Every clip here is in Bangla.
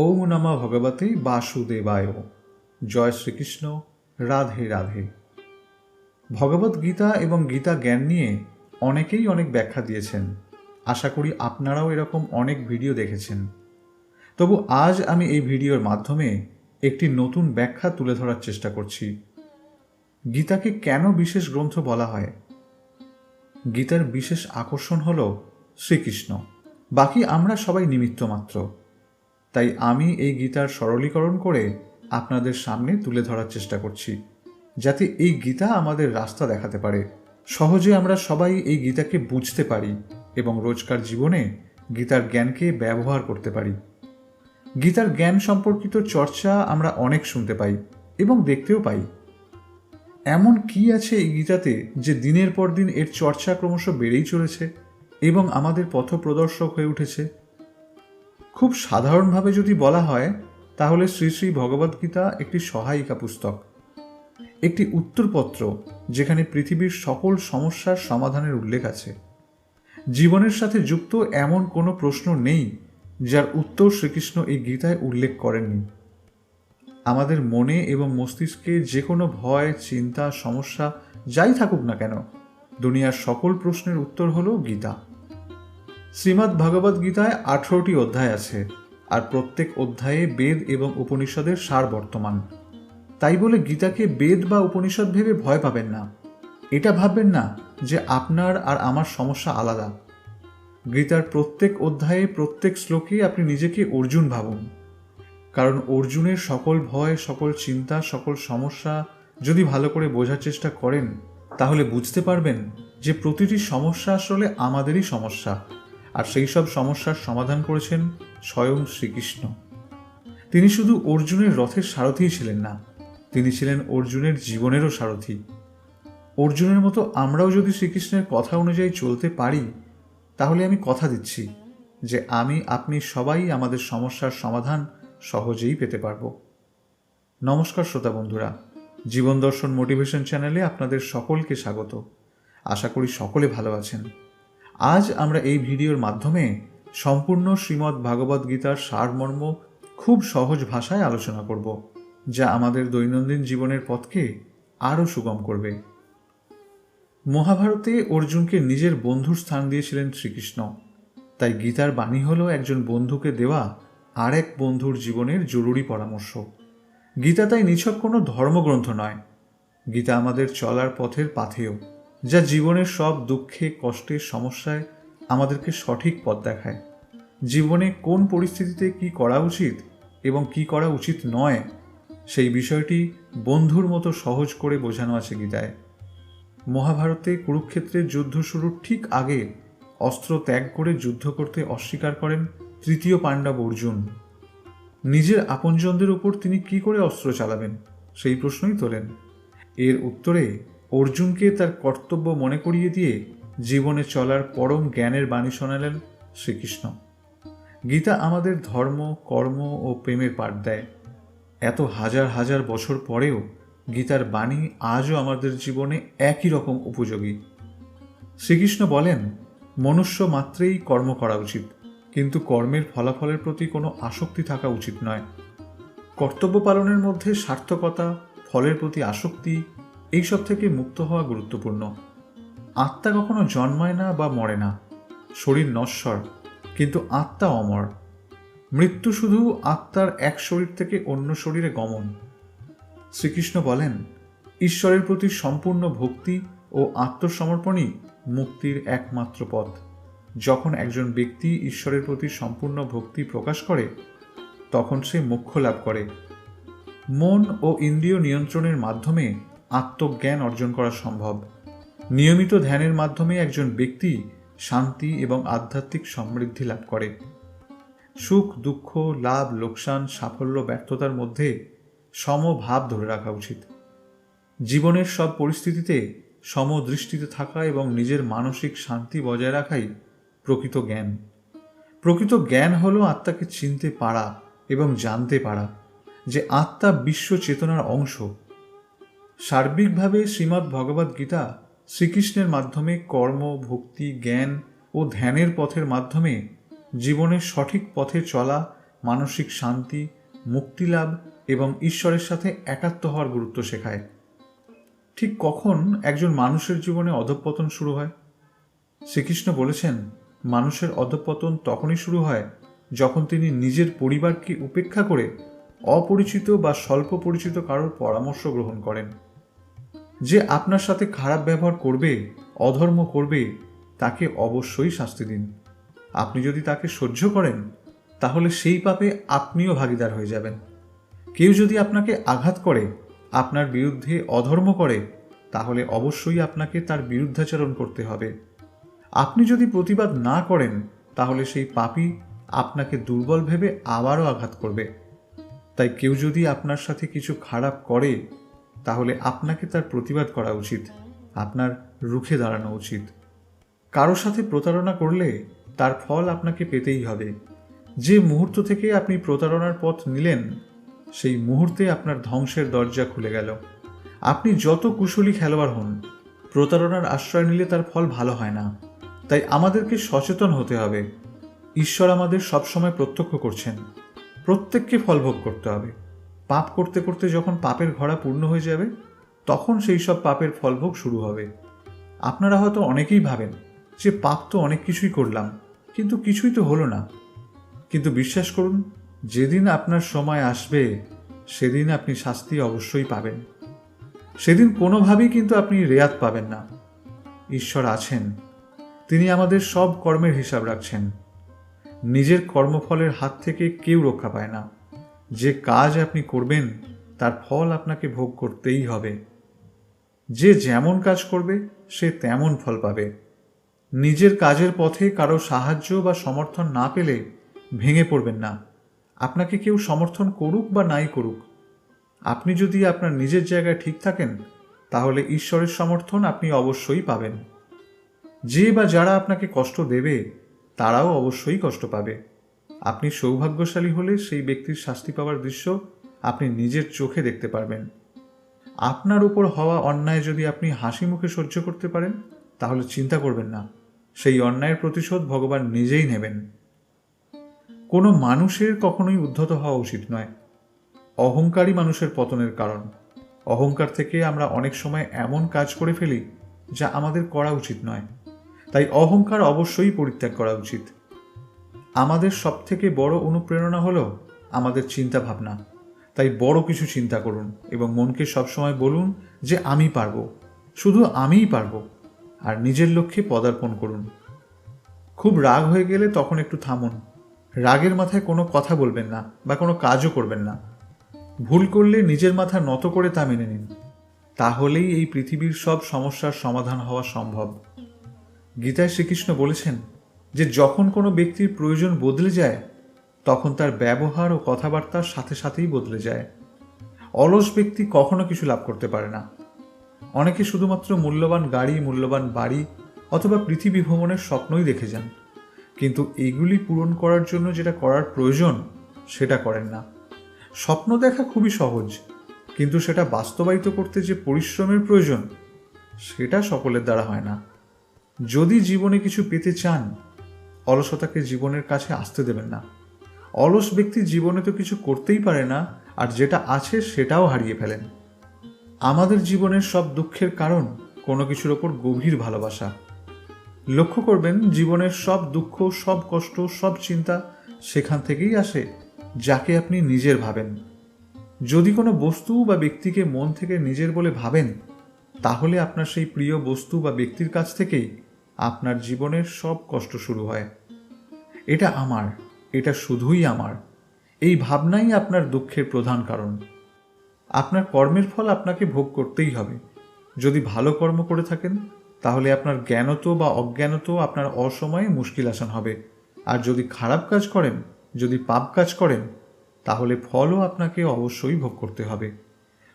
ওম নমঃ ভগবতে বাসুদেবায়। জয় শ্রীকৃষ্ণ। রাধে রাধে। ভগবত গীতা এবং গীতা জ্ঞান নিয়ে অনেকেই অনেক ব্যাখ্যা দিয়েছেন। আশা করি আপনারাও এরকম অনেক ভিডিও দেখেছেন। তবু আজ আমি এই ভিডিওর মাধ্যমে একটি নতুন ব্যাখ্যা তুলে ধরার চেষ্টা করছি। গীতাকে কেন বিশেষ গ্রন্থ বলা হয়? গীতার বিশেষ আকর্ষণ হল শ্রীকৃষ্ণ। বাকি আমরা সবাই নিমিত্ত মাত্র। তাই আমি এই গীতার সরলীকরণ করে আপনাদের সামনে তুলে ধরার চেষ্টা করছি, যাতে এই গীতা আমাদের রাস্তা দেখাতে পারে। সহজে আমরা সবাই এই গীতাকে বুঝতে পারি এবং রোজকার জীবনে গীতার জ্ঞানকে ব্যবহার করতে পারি। গীতার জ্ঞান সম্পর্কিত চর্চা আমরা অনেক শুনতে পাই এবং দেখতেও পাই। এমন কি আছে এই গীতাতে যে দিনের পর দিন এর চর্চা ক্রমশ বেড়েই চলেছে এবং আমাদের পথপ্রদর্শক হয়ে উঠেছে? খুব সাধারণভাবে যদি বলা হয়, তাহলে শ্রী শ্রী ভগবদ্গীতা একটি সহায়িকা পুস্তক। একটি উত্তরপত্র যেখানে পৃথিবীর সকল সমস্যার সমাধানের উল্লেখ আছে। জীবনের সাথে যুক্ত এমন কোনো প্রশ্ন নেই, যার উত্তর শ্রীকৃষ্ণ এই গীতায় উল্লেখ করেননি। আমাদের মনে এবং মস্তিষ্কে যে কোনো ভয়, চিন্তা, সমস্যা, যাই থাকুক না কেন, দুনিয়ার সকল প্রশ্নের উত্তর হলো গীতা। শ্রীমদ্ ভগবদ গীতায় আঠেরোটি অধ্যায় আছে, আর প্রত্যেক অধ্যায়ে বেদ এবং উপনিষদের সার বর্তমান। তাই বলে গীতাকে বেদ বা উপনিষদ ভেবে ভয় পাবেন না। এটা ভাববেন না যে আপনার আর আমার সমস্যা আলাদা। গীতার প্রত্যেক অধ্যায়ে প্রত্যেক শ্লোকে আপনি নিজেকে অর্জুন ভাবুন। কারণ অর্জুনের সকল ভয়, সকল চিন্তা, সকল সমস্যা যদি ভালো করে বোঝার চেষ্টা করেন, তাহলে বুঝতে পারবেন যে প্রতিটি সমস্যা আসলে আমাদেরই সমস্যা। আর সেই সব সমস্যার সমাধান করেছেন স্বয়ং শ্রীকৃষ্ণ। তিনি শুধু অর্জুনের রথের সারথিই ছিলেন না, তিনি ছিলেন অর্জুনের জীবনেরও সারথি। অর্জুনের মতো আমরাও যদি শ্রীকৃষ্ণের কথা অনুযায়ী চলতে পারি, তাহলে আমি কথা দিচ্ছি যে আমি, আপনি সবাই আমাদের সমস্যার সমাধান সহজেই পেতে পারব। নমস্কার শ্রোতা বন্ধুরা, জীবন দর্শন মোটিভেশন চ্যানেলে আপনাদের সকলকে স্বাগত। আশা করি সকলে ভালো আছেন। আজ আমরা এই ভিডিওর মাধ্যমে সম্পূর্ণ শ্রীমদ্ ভাগবত গীতার সারমর্ম খুব সহজ ভাষায় আলোচনা করব, যা আমাদের দৈনন্দিন জীবনের পথকে আরও সুগম করবে। মহাভারতে অর্জুনকে নিজের বন্ধুর স্থান দিয়েছিলেন শ্রীকৃষ্ণ। তাই গীতার বাণী হল একজন বন্ধুকে দেওয়া আরেক বন্ধুর জীবনের জরুরি পরামর্শ। গীতা তাই নিছক কোনো ধর্মগ্রন্থ নয়। গীতা আমাদের চলার পথের পাথেয়। যা জীবনের সব দুঃখে, কষ্টে, সমস্যায় আমাদেরকে সঠিক পথ দেখায়। জীবনে কোন পরিস্থিতিতে কি করা উচিত এবং কি করা উচিত নয়, সেই বিষয়টি বন্ধুর মতো সহজ করে বোঝানো আছে গীতায়। মহাভারতে কুরুক্ষেত্রের যুদ্ধ শুরুর ঠিক আগে অস্ত্র ত্যাগ করে যুদ্ধ করতে অস্বীকার করেন তৃতীয় পাণ্ডব অর্জুন। নিজের আপনজনদের উপর তিনি কি করে অস্ত্র চালাবেন, সেই প্রশ্নই তোলেন। এর উত্তরে অর্জুনকে তার কর্তব্য মনে করিয়ে দিয়ে জীবনে চলার পরম জ্ঞানের বাণী শোনালেন শ্রীকৃষ্ণ। গীতা আমাদের ধর্ম, কর্ম ও প্রেমের পাঠ দেয়। এত হাজার হাজার বছর পরেও গীতার বাণী আজও আমাদের জীবনে একই রকম উপযোগী। শ্রীকৃষ্ণ বলেন, মনুষ্য মাত্রেই কর্ম করা উচিত, কিন্তু কর্মের ফলাফলের প্রতি কোনো আসক্তি থাকা উচিত নয়। কর্তব্য পালনের মধ্যে সার্থকতা, ফলের প্রতি আসক্তি এইসব থেকে মুক্ত হওয়া গুরুত্বপূর্ণ। আত্মা কখনো জন্মায় না বা মরে না। শরীর নশ্বর, কিন্তু আত্মা অমর। মৃত্যু শুধু আত্মার এক শরীর থেকে অন্য শরীরে গমন। শ্রীকৃষ্ণ বলেন, ঈশ্বরের প্রতি সম্পূর্ণ ভক্তি ও আত্মসমর্পণই মুক্তির একমাত্র পথ। যখন একজন ব্যক্তি ঈশ্বরের প্রতি সম্পূর্ণ ভক্তি প্রকাশ করে, তখন সে মোক্ষ লাভ করে। মন ও ইন্দ্রিয় নিয়ন্ত্রণের মাধ্যমে আত্মজ্ঞান অর্জন করা সম্ভব। নিয়মিত ধ্যানের মাধ্যমে একজন ব্যক্তি শান্তি এবং আধ্যাত্মিক সমৃদ্ধি লাভ করে। সুখ, দুঃখ, লাভ, লোকসান, সাফল্য, ব্যর্থতার মধ্যে সমভাব ধরে রাখা উচিত। জীবনের সব পরিস্থিতিতে সমদৃষ্টিতে থাকা এবং নিজের মানসিক শান্তি বজায় রাখাই প্রকৃত জ্ঞান। প্রকৃত জ্ঞান হল আত্মাকে চিনতে পারা এবং জানতে পারা, যে আত্মা বিশ্ব চেতনার অংশ। সার্বিকভাবে শ্রীমদ্ ভগবদ্ গীতা শ্রীকৃষ্ণের মাধ্যমে কর্ম, ভক্তি, জ্ঞান ও ধ্যানের পথের মাধ্যমে জীবনের সঠিক পথে চলা, মানসিক শান্তি মুক্তিলাভ এবং ঈশ্বরের সাথে একাত্ম হওয়ার গুরুত্ব শেখায়। ঠিক কখন একজন মানুষের জীবনে অধঃপতন শুরু হয়? শ্রীকৃষ্ণ বলেছেন, মানুষের অধঃপতন তখনই শুরু হয় যখন তিনি নিজের পরিবারকে উপেক্ষা করে অপরিচিত বা স্বল্প পরিচিত কারোর পরামর্শ গ্রহণ করেন। যে আপনার সাথে খারাপ ব্যবহার করবে, অধর্ম করবে, তাকে অবশ্যই শাস্তি দিন। আপনি যদি তাকে সহ্য করেন, তাহলে সেই পাপে আপনিও ভাগিদার হয়ে যাবেন। কেউ যদি আপনাকে আঘাত করে, আপনার বিরুদ্ধে অধর্ম করে, তাহলে অবশ্যই আপনাকে তার বিরুদ্ধাচরণ করতে হবে। আপনি যদি প্রতিবাদ না করেন, তাহলে সেই পাপই আপনাকে দুর্বল ভেবে আবারও আঘাত করবে। তাই কেউ যদি আপনার সাথে কিছু খারাপ করে তাহলে আপনাকে তার প্রতিবাদ করা উচিত। আপনার রুখে দাঁড়ানো উচিত। কারও সাথে প্রতারণা করলে তার ফল আপনাকে পেতেই হবে। যে মুহূর্ত থেকে আপনি প্রতারণার পথ নিলেন, সেই মুহূর্তে আপনার ধ্বংসের দরজা খুলে গেল। আপনি যত কুশলী খেলোয়াড় হন, প্রতারণার আশ্রয় নিলে তার ফল ভালো হয় না। তাই আমাদেরকে সচেতন হতে হবে। ঈশ্বর আমাদের সবসময় প্রত্যক্ষ করছেন। প্রত্যেককে ফলভোগ করতে হবে। পাপ করতে করতে যখন পাপের ঘোড়া পূর্ণ হয়ে যাবে, তখন সেই সব পাপের ফলভোগ শুরু হবে। আপনারা হয়তো অনেকেই ভাবেন যে পাপ তো অনেক কিছুই করলাম, কিন্তু কিছুই তো হলো না। কিন্তু বিশ্বাস করুন, যেদিন আপনার সময় আসবে, সেদিন আপনি শাস্তি অবশ্যই পাবেন। সেদিন কোনোভাবেই কিন্তু আপনি রেয়াত পাবেন না। ঈশ্বর আছেন, তিনি আমাদের সব কর্মের হিসাব রাখছেন। নিজের কর্মফলের হাত থেকে কেউ রক্ষা পায় না। যে কাজ আপনি করবেন, তার ফল আপনাকে ভোগ করতেই হবে। যে যেমন কাজ করবে, সে তেমন ফল পাবে। নিজের কাজের পথে কারও সাহায্য বা সমর্থন না পেলে ভেঙে পড়বেন না। আপনাকে কেউ সমর্থন করুক বা নাই করুক। আপনি যদি আপনার নিজের জায়গায় ঠিক থাকেন, তাহলে ঈশ্বরের সমর্থন আপনি অবশ্যই পাবেন। যে বা যারা আপনাকে কষ্ট দেবে, তারাও অবশ্যই কষ্ট পাবে। আপনি সৌভাগ্যশালী হলে সেই ব্যক্তির শাস্তি পাওয়ার দৃশ্য আপনি নিজের চোখে দেখতে পারবেন। আপনার উপর হওয়া অন্যায় যদি আপনি হাসি মুখে সহ্য করতে পারেন, তাহলে চিন্তা করবেন না। সেই অন্যায়ের প্রতিশোধ ভগবান নিজেই নেবেন। কোনো মানুষের কখনোই উদ্ধত হওয়া উচিত নয়। অহংকারী মানুষের পতনের কারণ। অহংকার থেকে আমরা অনেক সময় এমন কাজ করে ফেলি যা আমাদের করা উচিত নয়। তাই অহংকার অবশ্যই পরিত্যাগ করা উচিত। আমাদের সবথেকে বড় অনুপ্রেরণা হলো আমাদের চিন্তা ভাবনা তাই বড় কিছু চিন্তা করুন এবং মনকে সবসময় বলুন যে আমি পারব। শুধু আমিই পারব, আর নিজের লক্ষ্যে পদার্পণ করুন। খুব রাগ হয়ে গেলে তখন একটু থামুন। রাগের মাথায় কোনো কথা বলবেন না বা কোনো কাজও করবেন না। ভুল করলে নিজের মাথা নত করে তা মেনে নিন। তাহলেই এই পৃথিবীর সব সমস্যার সমাধান হওয়া সম্ভব। গীতায় শ্রীকৃষ্ণ বলেছেন যে যখন কোনো ব্যক্তির প্রয়োজন বদলে যায়, তখন তার ব্যবহার ও কথাবার্তার সাথে সাথেই বদলে যায়। অলস ব্যক্তি কখনো কিছু লাভ করতে পারে না। অনেকে শুধুমাত্র মূল্যবান গাড়ি, মূল্যবান বাড়ি অথবা পৃথিবী ভ্রমণের স্বপ্নই দেখে যান। কিন্তু এগুলি পূরণ করার জন্য যেটা করার প্রয়োজন, সেটা করেন না। স্বপ্ন দেখা খুবই সহজ, কিন্তু সেটা বাস্তবায়িত করতে যে পরিশ্রমের প্রয়োজন, সেটা সকলের দ্বারা হয় না। যদি জীবনে কিছু পেতে চান অলসতাকে জীবনের কাছে আসতে দেবেন না। অলস ব্যক্তি জীবনে তো কিছু করতেই পারে না, আর যেটা আছে সেটাও হারিয়ে ফেলেন। আমাদের জীবনের সব দুঃখের কারণ কোনো কিছুর ওপর গভীর ভালোবাসা। লক্ষ্য করবেন, জীবনের সব দুঃখ, সব কষ্ট, সব চিন্তা সেখান থেকেই আসে, যাকে আপনি নিজের ভাবেন। যদি কোনো বস্তু বা ব্যক্তিকে মন থেকে নিজের বলে ভাবেন, তাহলে আপনার সেই প্রিয় বস্তু বা ব্যক্তির কাছ থেকেই আপনার জীবনের সব কষ্ট শুরু হয়। এটা আমার, এটা শুধুই আমার। এই ভাবনাই আপনার দুঃখের প্রধান কারণ। আপনার কর্মের ফল আপনাকে ভোগ করতেই হবে। যদি ভালো কর্ম করে থাকেন, তাহলে আপনার জ্ঞানত বা অজ্ঞানত আপনার অসময়ে মুশকিল আসান হবে। আর যদি খারাপ কাজ করেন, যদি পাপ কাজ করেন, তাহলে ফলও আপনাকে অবশ্যই ভোগ করতে হবে।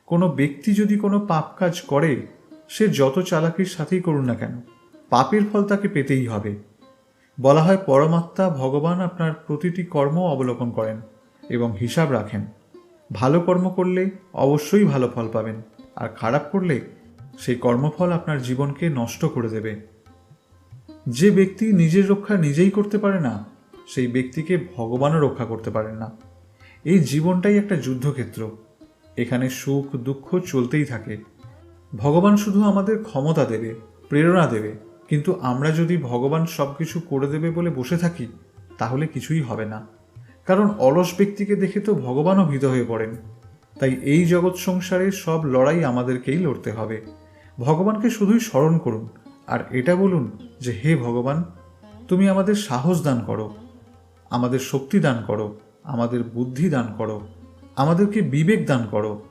কোনো ব্যক্তি যদি কোনো পাপ কাজ করে, সে যত চালাকির সাথেই করুন না কেন, পাপের ফল তাকে পেতেই হবে। বলা হয় পরমাত্মা ভগবান আপনার প্রতিটি কর্ম অবলোকন করেন এবং হিসাব রাখেন। ভালো কর্ম করলে অবশ্যই ভালো ফল পাবেন, আর খারাপ করলে সেই কর্মফল আপনার জীবনকে নষ্ট করে দেবে। যে ব্যক্তি নিজের রক্ষা নিজেই করতে পারে না, সেই ব্যক্তিকে ভগবানও রক্ষা করতে পারেন না। এই জীবনটাই একটা যুদ্ধক্ষেত্র। এখানে সুখ দুঃখ চলতেই থাকে। ভগবান শুধু আমাদের ক্ষমতা দেবে, প্রেরণা দেবে। কিন্তু আমরা যদি ভগবান সব কিছু করে দেবে বলে বসে থাকি, তাহলে কিছুই হবে না। কারণ অলস ব্যক্তিকে দেখে তো ভগবানও ভীত হয়ে পড়েন। তাই এই জগৎ সংসারে সব লড়াই আমাদেরকেই লড়তে হবে। ভগবানকে শুধুই স্মরণ করুন, আর এটা বলুন যে, হে ভগবান, তুমি আমাদের সাহস দান করো, আমাদের শক্তি দান করো, আমাদের বুদ্ধি দান করো, আমাদেরকে বিবেক দান করো।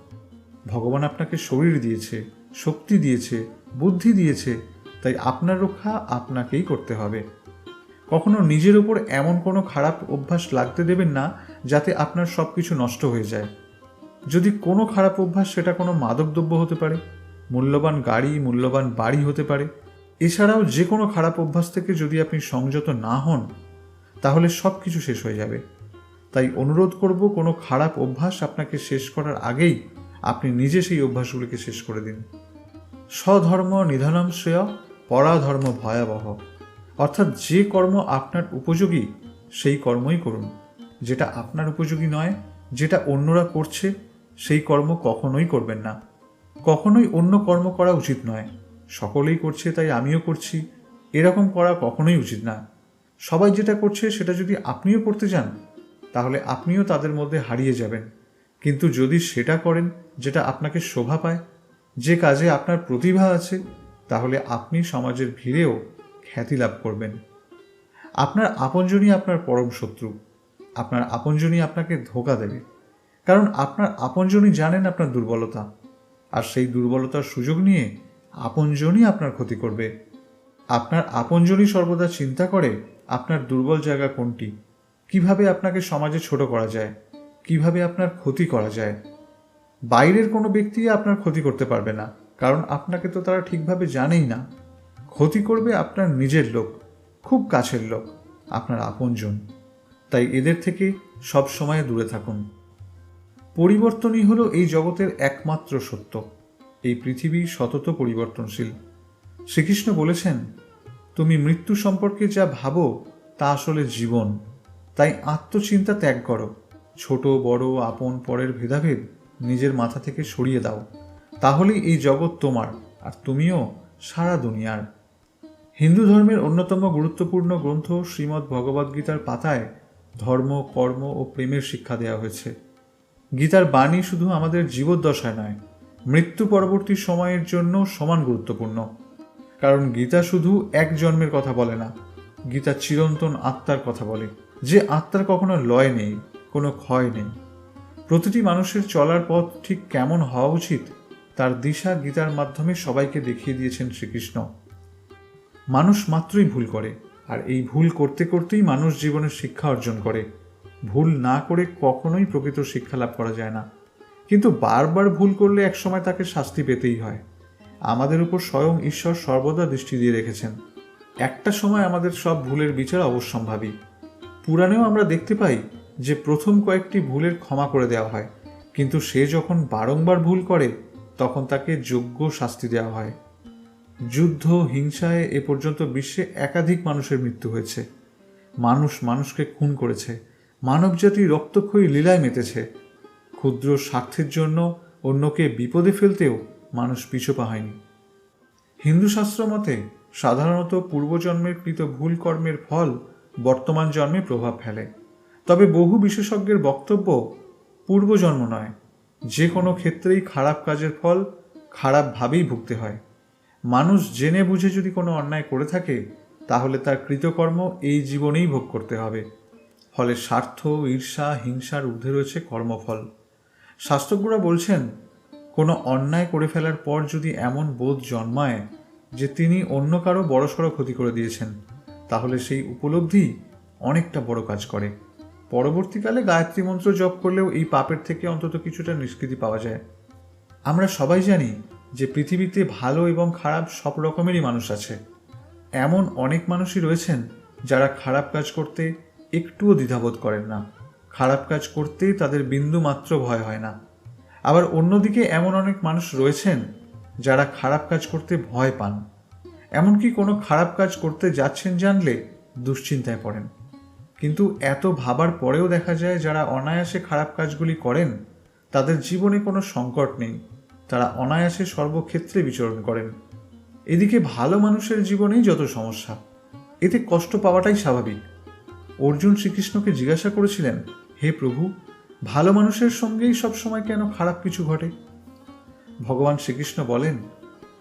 ভগবান আপনাকে শরীর দিয়েছে, শক্তি দিয়েছে, বুদ্ধি দিয়েছে তাই আপনার রক্ষা আপনাকেই করতে হবে। কখনো নিজের উপর এমন কোনো খারাপ অভ্যাস লাগতে দেবেন না, যাতে আপনার সব কিছু নষ্ট হয়ে যায়। যদি কোনো খারাপ অভ্যাস সেটা কোনো মাদকদ্রব্য হতে পারে, মূল্যবান গাড়ি, মূল্যবান বাড়ি হতে পারে, এছাড়াও যে কোনো খারাপ অভ্যাস থেকে যদি আপনি সংযত না হন, তাহলে সব কিছু শেষ হয়ে যাবে। তাই অনুরোধ করব, কোনো খারাপ অভ্যাস আপনাকে শেষ করার আগেই আপনি নিজে সেই অভ্যাসগুলিকে শেষ করে দিন। স্বধর্ম নিধনম শ্রেয় পরাধর্ম ভয়াবহ। অর্থাৎ যে কর্ম আপনার উপযোগী, সেই কর্মই করুন। যেটা আপনার উপযোগী নয়, যেটা অন্যরা করছে, সেই কর্ম কখনোই করবেন না। কখনোই অন্য কর্ম করা উচিত নয়। সকলেই করছে, তাই আমিও করছি। এরকম করা কখনোই উচিত না। সবাই যেটা করছে, সেটা যদি আপনিও করতে যান তাহলে আপনিও তাদের মধ্যে হারিয়ে যাবেন। কিন্তু যদি সেটা করেন, যেটা আপনাকে শোভা পায়, যে কাজে আপনার প্রতিভা আছে তাহলে আপনি সমাজের ভিড়েও খ্যাতি লাভ করবেন। আপনার আপনজনই আপনার পরম শত্রু। আপনার আপনজনই আপনাকে ধোকা দেবে। কারণ আপনার আপনজনই জানেন আপনার দুর্বলতা। আর সেই দুর্বলতার সুযোগ নিয়ে আপনজনই আপনার ক্ষতি করবে। আপনার আপনজনই সর্বদা চিন্তা করে আপনার দুর্বল জায়গা কোনটি? কীভাবে আপনাকে সমাজে ছোট করা যায়? কীভাবে আপনার ক্ষতি করা যায়? বাইরের কোনো ব্যক্তি আপনার ক্ষতি করতে পারবে না। কারণ আপনাকে তো তারা ঠিকভাবে জানেই না। ক্ষতি করবে আপনার নিজের লোক, খুব কাছের লোক, আপনার আপনজন। তাই এদের থেকে সব সময় দূরে থাকুন। পরিবর্তনই হলো এই জগতের একমাত্র সত্য। এই পৃথিবী সতত পরিবর্তনশীল। শ্রীকৃষ্ণ বলেছেন, তুমি মৃত্যু সম্পর্কে যা ভাবো, তা আসলে জীবন। তাই আত্মচিন্তা ত্যাগ করো। ছোট, বড়, আপন, পরের ভেদাভেদ নিজের মাথা থেকে সরিয়ে দাও। তাহলেই এই জগৎ তোমার, আর তুমিও সারা দুনিয়ার। হিন্দু ধর্মের অন্যতম গুরুত্বপূর্ণ গ্রন্থ শ্রীমদ্ ভগবদ্গীতার পাতায় ধর্ম, কর্ম ও প্রেমের শিক্ষা দেওয়া হয়েছে। গীতার বাণী শুধু আমাদের জীবদ্দশায় নয়, মৃত্যু পরবর্তী সময়ের জন্য সমান গুরুত্বপূর্ণ। কারণ গীতা শুধু এক জন্মের কথা বলে না, গীতা চিরন্তন আত্মার কথা বলে, যে আত্মার কখনো লয় নেই, কোনো ক্ষয় নেই। প্রতিটি মানুষের চলার পথ ঠিক কেমন হওয়া উচিত তার দিশা গীতার মাধ্যমে সবাইকে দেখিয়ে দিয়েছেন শ্রীকৃষ্ণ। মানুষ মাত্রই ভুল করে, আর এই ভুল করতে করতেই মানুষ জীবনের শিক্ষা অর্জন করে। ভুল না করে কখনোই প্রকৃত শিক্ষা লাভ করা যায় না। কিন্তু বারবার ভুল করলে একসময় তাকে শাস্তি পেতেই হয়। আমাদের উপর স্বয়ং ঈশ্বর সর্বদা দৃষ্টি দিয়ে রেখেছেন। একটা সময় আমাদের সব ভুলের বিচার অবশ্যম্ভাবী। পুরাণেও আমরা দেখতে পাই যে প্রথম কয়েকটি ভুলের ক্ষমা করে দেওয়া হয়, কিন্তু সে যখন বারংবার ভুল করে তখন তাকে যোগ্য শাস্তি দেওয়া হয়। যুদ্ধ, হিংসায় এ পর্যন্ত বিশ্বে একাধিক মানুষের মৃত্যু হয়েছে। মানুষ মানুষকে খুন করেছে। মানবজাতি রক্তক্ষয়ী লীলায় মেতেছে। ক্ষুদ্র স্বার্থের জন্য অন্যকে বিপদে ফেলতেও মানুষ পিছুপা হয়নি হিন্দু শাস্ত্র মতে, সাধারণত পূর্বজন্মের কৃত ভুল কর্মের ফল বর্তমান জন্মে প্রভাব ফেলে। তবে বহু বিশেষজ্ঞের বক্তব্য পূর্বজন্ম নয়। যে কোনো ক্ষেত্রেই খারাপ কাজের ফল খারাপভাবেই ভুগতে হয়। মানুষ জেনে বুঝে যদি কোনো অন্যায় করে থাকে, তাহলে তার কৃতকর্ম এই জীবনেই ভোগ করতে হবে। ফলে স্বার্থ, ঈর্ষা, হিংসার ঊর্ধ্বে রয়েছে কর্মফল। শাস্ত্রজ্ঞরা বলছেন, কোনো অন্যায় করে ফেলার পর যদি এমন বোধ জন্মায় যে তিনি অন্য কারও বড়সড় ক্ষতি করে দিয়েছেন, তাহলে সেই উপলব্ধি অনেকটা বড় কাজ করে। পরবর্তীকালে গায়ত্রী মন্ত্র জপ করলেও এই পাপের থেকে অন্তত কিছুটা নিষ্কৃতি পাওয়া যায়। আমরা সবাই জানি যে পৃথিবীতে ভালো এবং খারাপ সব রকমেরই মানুষ আছে। এমন অনেক মানুষই রয়েছেন যারা খারাপ কাজ করতে একটুও দ্বিধাবোধ করেন না। খারাপ কাজ করতেই তাদের বিন্দু মাত্র ভয় হয় না। আবার অন্যদিকে এমন অনেক মানুষ রয়েছেন যারা খারাপ কাজ করতে ভয় পান। এমনকি কোনো খারাপ কাজ করতে যাচ্ছেন জানলে দুশ্চিন্তায় পড়েন। কিন্তু এত ভাবার পরেও দেখা যায় যারা অনায়াসে খারাপ কাজগুলি করেন, তাদের জীবনে কোনো সংকট নেই। তারা অনায়াসে সর্বক্ষেত্রে বিচরণ করেন। এদিকে ভালো মানুষের জীবনেই যত সমস্যা, এতে কষ্ট পাওয়াটাই স্বাভাবিক। অর্জুন শ্রীকৃষ্ণকে জিজ্ঞাসা করেছিলেন, হে প্রভু, ভালো মানুষের সঙ্গেই সবসময় কেন খারাপ কিছু ঘটে? ভগবান শ্রীকৃষ্ণ বলেন,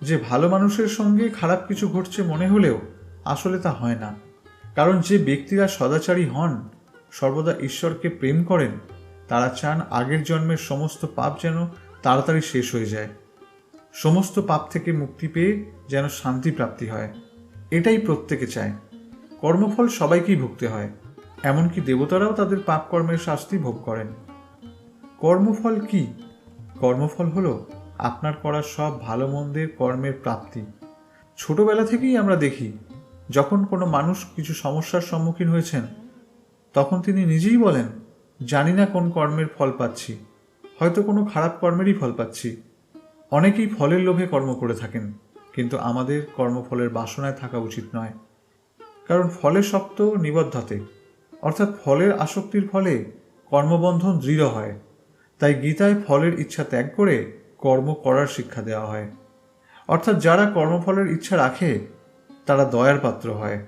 যে ভালো মানুষের সঙ্গে খারাপ কিছু ঘটছে মনে হলেও আসলে তা হয় না। কারণ যে ব্যক্তিরা সদাচারী হন, সর্বদা ঈশ্বরকে প্রেম করেন, তারা চান আগের জন্মের সমস্ত পাপ যেন তাড়াতাড়ি শেষ হয়ে যায়। সমস্ত পাপ থেকে মুক্তি পেয়ে যেন শান্তি প্রাপ্তি হয়। এটাই প্রত্যেকে চায়। কর্মফল সবাইকেই ভুগতে হয়, এমনকি দেবতারাও তাদের পাপ কর্মের শাস্তি ভোগ করেন। কর্মফল কি? কর্মফল হলো আপনার করা সব ভালো মন্দের কর্মের প্রাপ্তি। ছোটবেলা থেকেই আমরা দেখি যখন কোনো মানুষ কিছু সমস্যার সম্মুখীন হয়েছেন, তখন তিনি নিজেই বলেন, জানি না কোন কর্মের ফল পাচ্ছি। হয়তো কোনো খারাপ কর্মেরই ফল পাচ্ছি। অনেকেই ফলের লোভে কর্ম করে থাকেন, কিন্তু আমাদের কর্মফলের বাসনায় থাকা উচিত নয়। কারণ ফলের শক্ত নিবদ্ধতে, অর্থাৎ ফলের আসক্তির ফলে কর্মবন্ধন দৃঢ় হয়। তাই গীতায় ফলের ইচ্ছা ত্যাগ করে কর্ম করার শিক্ষা দেওয়া হয়। অর্থাৎ যারা কর্মফলের ইচ্ছা রাখে তারা দয়ার পাত্র হয়।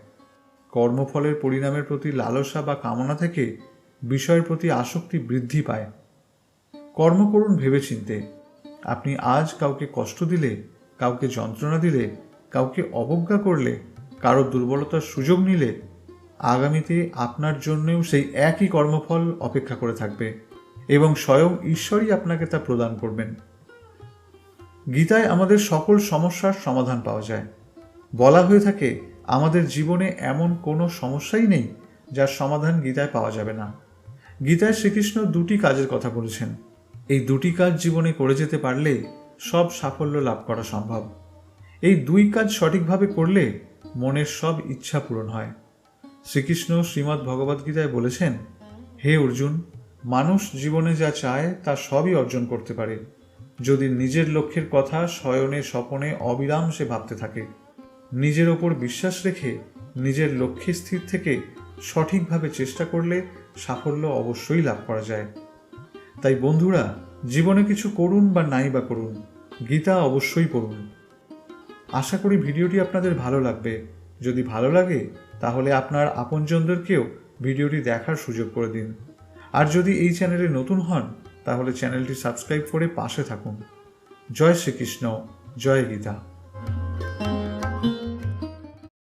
কর্মফলের পরিণামের প্রতি লালসা বা কামনা থেকে বিষয়ের প্রতি আসক্তি বৃদ্ধি পায়। কর্ম করুন ভেবেচিন্তে। আপনি আজ কাউকে কষ্ট দিলে, কাউকে যন্ত্রণা দিলে, কাউকে অবজ্ঞা করলে, কারও দুর্বলতার সুযোগ নিলে, আগামীতে আপনার জন্যেও সেই একই কর্মফল অপেক্ষা করে থাকবে এবং স্বয়ং ঈশ্বরই আপনাকে তা প্রদান করবেন। গীতায় আমাদের সকল সমস্যার সমাধান পাওয়া যায়। বলা হয়ে থাকে, আমাদের জীবনে এমন কোনো সমস্যাই নেই যার সমাধান গীতায় পাওয়া যাবে না। গীতায় শ্রীকৃষ্ণ দুটি কাজের কথা বলেছেন। এই দুটি কাজ জীবনে করে যেতে পারলে সব সাফল্য লাভ করা সম্ভব। এই দুই কাজ সঠিকভাবে করলে মনের সব ইচ্ছা পূরণ হয়। শ্রীকৃষ্ণ শ্রীমদ্ ভগবদ্গীতায় বলেছেন, হে অর্জুন, মানুষ জীবনে যা চায় তা সবই অর্জন করতে পারে। যদি নিজের লক্ষ্যের কথা শয়নে স্বপনে অবিরাম সে ভাবতে থাকে নিজের ওপর বিশ্বাস রেখে নিজের লক্ষ্যে স্থির থেকে সঠিকভাবে চেষ্টা করলে সাফল্য অবশ্যই লাভ করা যায়। তাই বন্ধুরা, জীবনে কিছু করুন বা নাই বা করুন, গীতা অবশ্যই পড়ুন। আশা করি ভিডিওটি আপনাদের ভালো লাগবে। যদি ভালো লাগে, তাহলে আপনার আপনজনদেরকেও ভিডিওটি দেখার সুযোগ করে দিন। আর যদি এই চ্যানেলে নতুন হন, তাহলে চ্যানেলটি সাবস্ক্রাইব করে পাশে থাকুন। জয় শ্রীকৃষ্ণ, জয় গীতা।